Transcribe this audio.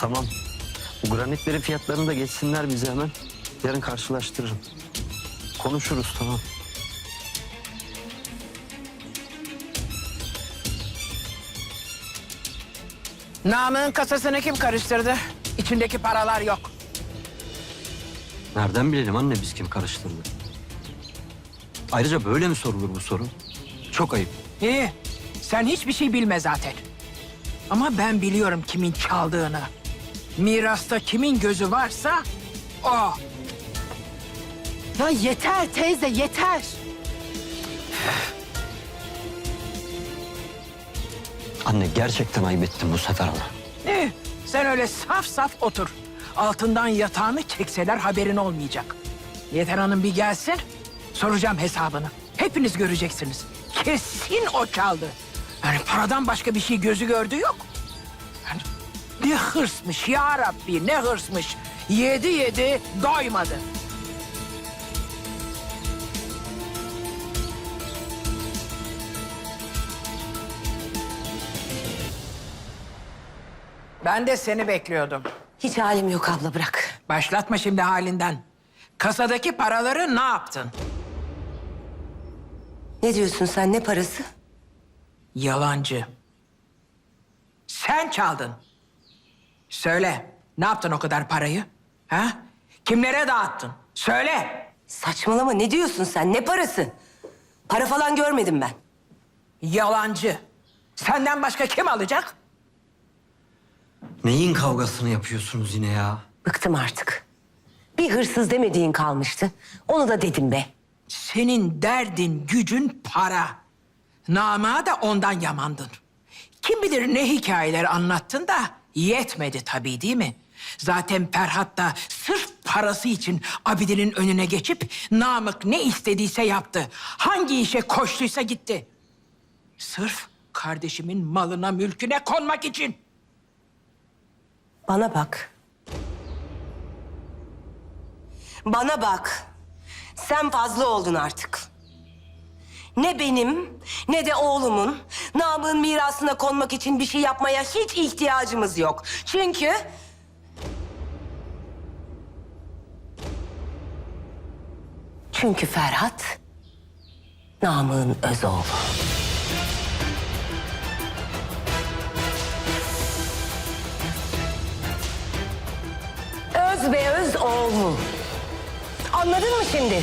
Tamam. Bu granitlerin fiyatlarını da geçsinler bize hemen. Yarın karşılaştırırım. Konuşuruz tamam. Namık'ın kasasını kim karıştırdı? İçindeki paralar yok. Nereden bilelim anne biz kim karıştırdı? Ayrıca böyle mi sorulur bu soru? Çok ayıp. İyi. Sen hiçbir şey bilme zaten. Ama ben biliyorum kimin çaldığını. Mirasta kimin gözü varsa o. Ya yeter teyze yeter. Anne gerçekten ayıp ettim bu sefer ama. İyi. Sen öyle saf saf otur. Altından yatağını çekseler haberin olmayacak. Yeter Hanım bir gelsin. Soracağım hesabını. Hepiniz göreceksiniz. Kesin o çaldı. Yani paradan başka bir şey gözü gördü yok. Ne hırsmış ya Rabbi ne hırsmış. Yedi yedi doymadı. Ben de seni bekliyordum. Hiç halim yok abla bırak. Başlatma şimdi halinden. Kasadaki paraları ne yaptın? Ne diyorsun sen ne parası? Yalancı. Sen çaldın. Söyle, ne yaptın o kadar parayı? Ha? Kimlere dağıttın? Söyle. Saçmalama ne diyorsun sen ne parası? Para falan görmedim ben. Yalancı. Senden başka kim alacak? Neyin kavgasını yapıyorsunuz yine ya? Bıktım artık. Bir hırsız demediğin kalmıştı. Onu da dedim be. Senin derdin, gücün para. Nama da ondan yamandın. Kim bilir ne hikayeler anlattın da yetmedi tabii değil mi? Zaten Ferhat da sırf parası için Abidi'nin önüne geçip Namık ne istediyse yaptı. Hangi işe koştuysa gitti. Sırf kardeşimin malına mülküne konmak için. Bana bak. Bana bak. Sen fazla oldun artık. Ne benim ne de oğlumun Namık'ın mirasına konmak için bir şey yapmaya hiç ihtiyacımız yok. Çünkü... Çünkü Ferhat Namık'ın öz oğlu. Öz be öz oğlu. Anladın mı şimdi?